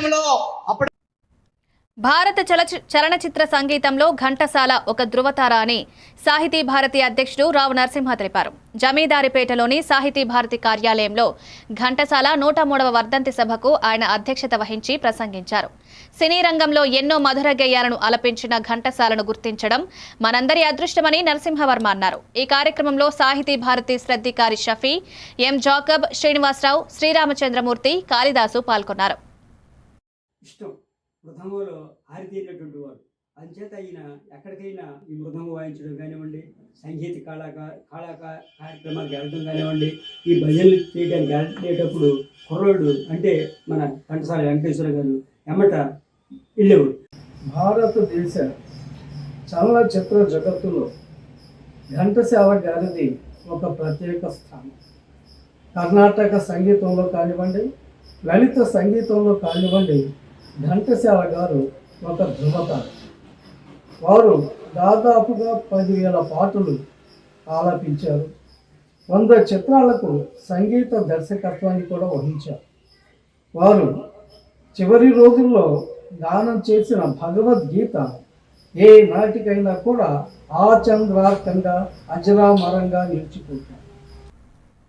కార్యక్రమంలో అప్పుడు భారత చలచి చలనచిత్ర సంగీతంలో ఘంటసాల ఒక ధృవతార అని సాహితీ భారతి అధ్యక్షుడు రావు నరసింహ తెలిపారు. జమీదారిపేటలోని సాహితీ భారతి కార్యాలయంలో ఘంటసాల నూట మూడవ వర్ధంతి సభకు ఆయన అధ్యక్షత వహించి ప్రసంగించారు. సినీ రంగంలో ఎన్నో మధుర గేయాలను అలపించిన ఘంటసాలను గుర్తించడం మనందరి అదృష్టమని నరసింహవర్మ అన్నారు. ఈ కార్యక్రమంలో సాహితీ భారతి శ్రద్ధికారి షఫీ ఎం జాకబ్ శ్రీనివాసరావు శ్రీరామచంద్రమూర్తి కాళిదాసు పాల్గొన్నారు. ఇష్టం. మృదంగంలో ఆరితేరినటువంటి వాడు. అంచేత ఈయన ఎక్కడికైనా ఈ మృదంగం వాయించడం కానివ్వండి సంగీత కళాకా కళాకా కార్యక్రమాలకు వెళ్ళడం కానివ్వండి ఈ భజనలు చేయడానికి వెళ్ళేటప్పుడు కుర్రోడు అంటే మన కంటసాల వెంకటేశ్వర గారు ఎమ్మట వెళ్ళేవాడు. భారతదేశ చలనచిత్ర జగత్తులో ఘంటసాల గారిది ఒక ప్రత్యేక స్థానం. కర్ణాటక సంగీతంలో కానివ్వండి లలిత సంగీతంలో కానివ్వండి ఘంటసేవ గారు ఒక ధృవతార వారు దాదాపుగా పదివేల పాటలు ఆలపించారు. వంద చిత్రాలకు సంగీత దర్శకత్వాన్ని కూడా వహించారు. వారు చివరి రోజుల్లో గానం చేసిన భగవద్గీత ఏ నాటికైనా కూడా ఆచంద్రార్థంగా అజరామరంగా నిలిచిపోతారు